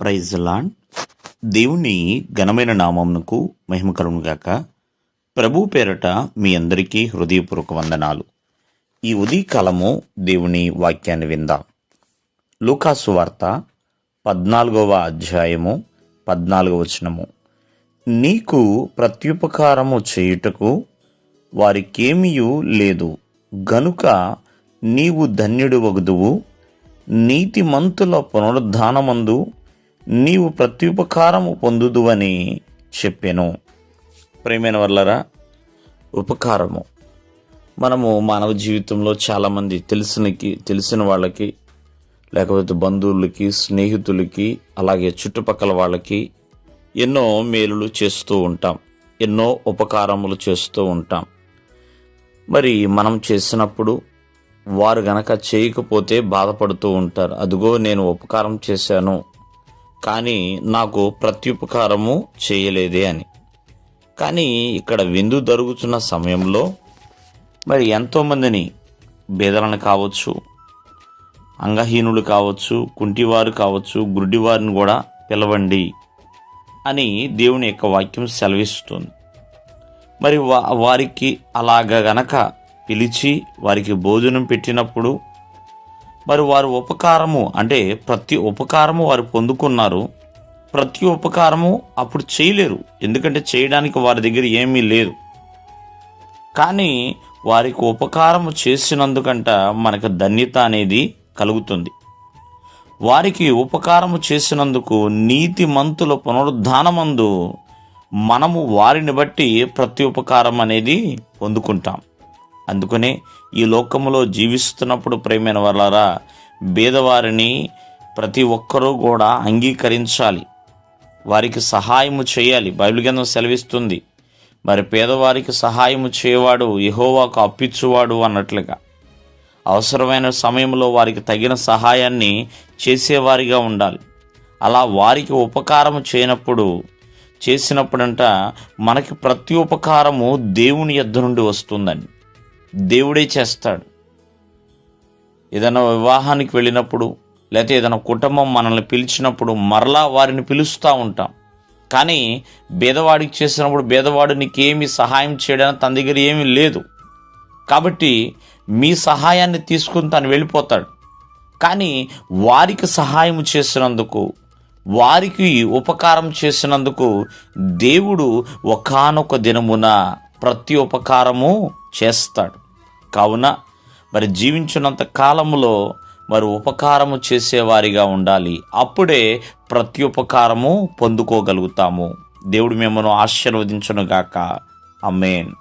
Praise land దేవుని ఘనమైన నామమునకు మహిమ కలుగును ప్రభు పేరట మీ అందరికీ హృదయపూర్వక వందనాలు. ఈ ఉదయకాలము దేవుని వాక్యాన్ని విందాం. లూకాసు వార్త పద్నాలుగవ అధ్యాయము పద్నాలుగవ వచనము. నీకు ప్రత్యుపకారము చేయుటకు వారికేమియూ లేదు. గనుక నీవు ధన్యుడు వగుదువు. నీతిమంతుల పునరుద్ధానమందు నీవు ప్రత్యుపకారము పొందుదువని చెప్పాను. ప్రేమైన వల్లరా ఉపకారము. మనము మానవ జీవితంలో చాలామంది తెలిసినకి తెలిసిన వాళ్ళకి లేకపోతే బంధువులకి స్నేహితులకి అలాగే చుట్టుపక్కల వాళ్ళకి ఎన్నో మేలులు చేస్తూ ఉంటాం. ఎన్నో ఉపకారములు చేస్తూ ఉంటాం. మరి మనం చేసినప్పుడు వారు గనక చేయకపోతే బాధపడుతూ ఉంటారు. అదిగో నేను ఉపకారం చేశాను. కానీ నాకు ప్రత్యుపకారము చేయలేదే అని. కానీ ఇక్కడ విందు జరుగుతున్న సమయంలో మరి ఎంతోమందిని బేదలను కావచ్చు అంగహీనులు కావచ్చు కుంటివారు కావచ్చు గుడ్డివారిని కూడా పిలవండి అని దేవుని యొక్క వాక్యం సెలవిస్తుంది. మరి వా వారికి అలాగ గనక పిలిచి వారికి భోజనం పెట్టినప్పుడు మరి వారు ఉపకారము అంటే ప్రతి ఉపకారము వారు పొందుకున్నారు. ప్రతి ఉపకారము అప్పుడు చేయలేరు. ఎందుకంటే చేయడానికి వారి దగ్గర ఏమీ లేదు. కానీ వారికి ఉపకారము చేసినందుకంట మనకు ధన్యత అనేది కలుగుతుంది. వారికి ఉపకారము చేసినందుకు నీతి మంతుల పునరుద్ధానమందు మనము వారిని బట్టి ప్రతి ఉపకారం అనేది పొందుకుంటాం. అందుకనే ఈ లోకములో జీవిస్తున్నప్పుడు ప్రేమైన వాళ్ళరా బీదవారిని ప్రతి ఒక్కరూ కూడా అంగీకరించాలి. వారికి సహాయము చేయాలి. బైబిల్ గ్రంథం సెలవిస్తుంది. మరి పేదవారికి సహాయము చేయవాడు యహోవాకు అప్పించువాడు అన్నట్లుగా. అవసరమైన సమయంలో వారికి తగిన సహాయాన్ని చేసేవారిగా ఉండాలి. అలా వారికి ఉపకారము చేయనప్పుడు చేసినప్పుడంట మనకి ప్రతి ఉపకారము దేవుని యొద్ద నుండి వస్తుందండి. దేవుడే చేస్తాడు. ఏదైనా వివాహానికి వెళ్ళినప్పుడు లేకపోతే ఏదైనా కుటుంబం మనల్ని పిలిచినప్పుడు మరలా వారిని పిలుస్తూ ఉంటాం. కానీ బేదవాడికి చేసినప్పుడు బేదవాడు నీకేమి సహాయం చేయడానికి తన దగ్గర ఏమీ లేదు. కాబట్టి మీ సహాయాన్ని తీసుకుని తను వెళ్ళిపోతాడు. కానీ వారికి సహాయం చేసినందుకు వారికి ఉపకారం చేసినందుకు దేవుడు ఒకానొక దినమున ప్రతి ఉపకారము చేస్తాడు. కావున మరి జీవించినంత కాలములో మరి ఉపకారము చేసేవారిగా ఉండాలి. అప్పుడే ప్రతి ఉపకారము పొందుకోగలుగుతాము. దేవుడు మిమ్మల్ని ఆశీర్వదించునుగాక. అమ్మేన్